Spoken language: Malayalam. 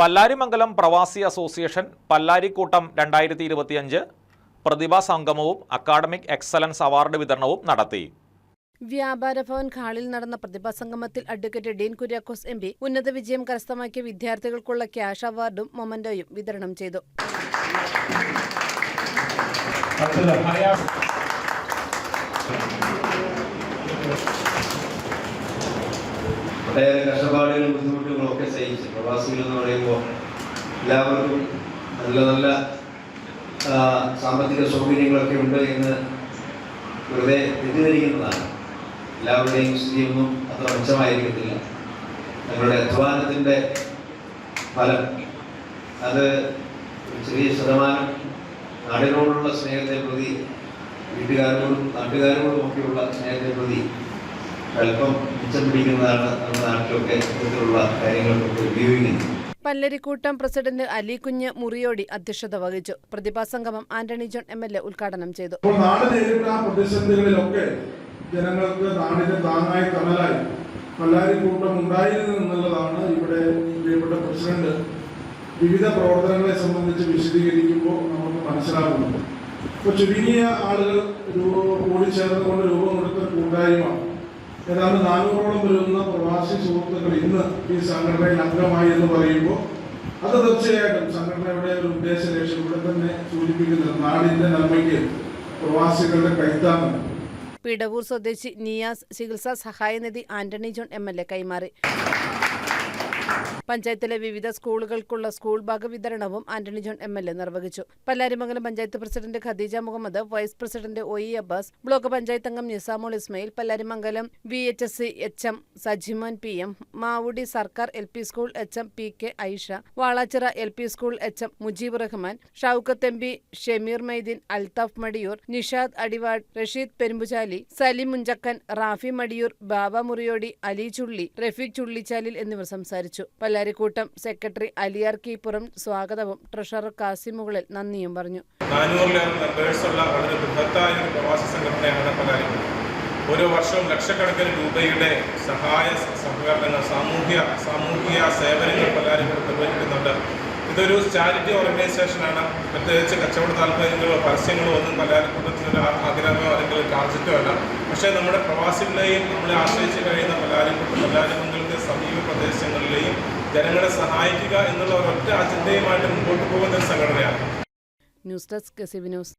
പല്ലാരിമംഗലം പ്രവാസി അസോസിയേഷൻ പല്ലാരിക്കൂട്ടം രണ്ടായിരത്തി ഇരുപത്തിയഞ്ച് പ്രതിഭാ സംഗമവും അക്കാഡമിക് എക്സലൻസ് അവാർഡ് വിതരണവും നടത്തി. വ്യാപാര ഭവൻ ഹാളിൽ നടന്ന പ്രതിഭാ സംഗമത്തിൽ advocate Dean Kuriakose M P ഉന്നത വിജയം കരസ്ഥമാക്കിയ വിദ്യാർത്ഥികൾക്കുള്ള ക്യാഷ് അവാർഡും മൊമന്റോയും വിതരണം ചെയ്തു. ഒട്ടേറെ കഷ്ടപ്പാടുകളും ബുദ്ധിമുട്ടുകളും ഒക്കെ സഹിച്ച് പ്രവാസികൾ എന്ന് പറയുമ്പോൾ എല്ലാവർക്കും നല്ല നല്ല സാമ്പത്തിക സൗകര്യങ്ങളൊക്കെ ഉണ്ട് എന്ന് വെറുതെ തെറ്റിദ്ധരിക്കുന്നതാണ്. എല്ലാവരുടെയും സ്ഥിതിയൊന്നും അത്ര മെച്ചമായിരിക്കത്തില്ല. ഞങ്ങളുടെ അധ്വാനത്തിന്റെ ഫലം അത് ചെറിയ ശതമാനം നാടിനോടുള്ള സ്നേഹത്തെ പ്രതി വീട്ടുകാരോടും നാട്ടുകാരോടും ഒക്കെയുള്ള സ്നേഹത്തെ പ്രതി അല്പം മിച്ചം പിടിക്കുന്നതാണ് നമ്മുടെ നാട്ടിലൊക്കെ ഇത്തരത്തിലുള്ള കാര്യങ്ങൾക്കൊക്കെ ഉപയോഗിക്കുന്നത് പല്ലരിക്കൂട്ടം പ്രസിഡന്റ് അലികുഞ്ഞ് മുറിയോടി അധ്യക്ഷത വഹിച്ചു. പ്രതിഭാ സംഗമം Antony John M L A ഉദ്ഘാടനം ചെയ്തു. നാട് നേരിട്ട പ്രതിസന്ധികളിലൊക്കെ ജനങ്ങൾക്ക് നാടിന് താങ്ങായി തണലായി പല്ലാരിക്കൂട്ടം ഉണ്ടായിരുന്നു എന്നുള്ളതാണ് ഇവിടെ പ്രിയപ്പെട്ട പ്രസിഡന്റ് വിവിധ പ്രവർത്തനങ്ങളെ സംബന്ധിച്ച് വിശദീകരിക്കുമ്പോൾ നമുക്ക് മനസ്സിലാകുന്നത്. ഇപ്പോൾ ചുരുങ്ങിയ ആളുകൾ രൂപ കൂടി ചേർന്നുകൊണ്ട് രൂപം കൊടുത്ത കൂട്ടായ്മ ഏതാണ്ട് നാനൂറോളം വരുന്ന പ്രവാസി സുഹൃത്തുക്കൾ ഇന്ന് ഈ സംഘടനയിൽ അംഗമായി എന്ന് പറയുമ്പോൾ അത് തീർച്ചയായിട്ടും സംഘടനയുടെ ഒരു ഉദ്ദേശ ലക്ഷ്യം ഇവിടെ തന്നെ സൂചിപ്പിക്കുന്നത് നാടിന്റെ നന്മയ്ക്ക് പ്രവാസികളുടെ കൈത്താങ്ങ്. പിടവൂർ സ്വദേശി നിയാസ് ചികിത്സാ സഹായനിധി Antony John M L A കൈമാറി. പഞ്ചായത്തിലെ വിവിധ സ്കൂളുകൾക്കുള്ള സ്കൂൾ ബാഗ് വിതരണവും Antony John M L A നിർവഹിച്ചു. Pallarimangalam panchayat president Khadeeja Muhammad vice president O E Abbas block panchayat അംഗം Nisamol Ismail Pallarimangalam V H S C H M Sajimon P M Mavudi സർക്കാർ L P school H M P K Aisha Valachira L P school H M Mujeeb Rahman Shoukath M P Shameer Maideen Althaf Madiyoor Nishad Adivad Rasheed Perumbuchali Salim Munjakkan Rafi Madiyoor Baba Muriyodi Ali Chulli Rafeeq ചുള്ളിച്ചാലിൽ എന്നിവർ സംസാരിച്ചു. പല്ലാരിക്കൂട്ടം സെക്രട്ടറി അലിയാർ കീപ്പുറം സ്വാഗതവും ട്രഷറർ കാസിമുകളിൽ നന്ദിയും പറഞ്ഞു. പ്രവാസി ഓരോ വർഷവും ലക്ഷക്കണക്കിന് രൂപയുടെ സഹായ സഹകരണങ്ങൾ സാമൂഹ്യ സാമൂഹിക സേവനങ്ങൾ പലരും നിർവഹിക്കുന്നുണ്ട്. ഇതൊരു ചാരിറ്റി ഓർഗനൈസേഷനാണ്. പ്രത്യേകിച്ച് കച്ചവട താല്പര്യങ്ങളോ പരസ്യങ്ങളോ ഒന്നും ആ- ആഗ്രഹമോ അല്ലെങ്കിൽ ടാർജറ്റോ അല്ല. പക്ഷേ നമ്മുടെ പ്രവാസികളെയും നമ്മളെ ആശ്രയിച്ച് കഴിയുന്ന പലാരിക്കൂട്ടം കലാരംഗങ്ങൾക്ക് സമീപ പ്രദേശങ്ങളിലെയും ജനങ്ങളെ സഹായിക്കുക എന്നുള്ള ഒരൊറ്റ അജണ്ടയുമായിട്ട് മുമ്പോട്ട് പോകുന്ന ഒരു സംഘടനയാണ്. News desk news.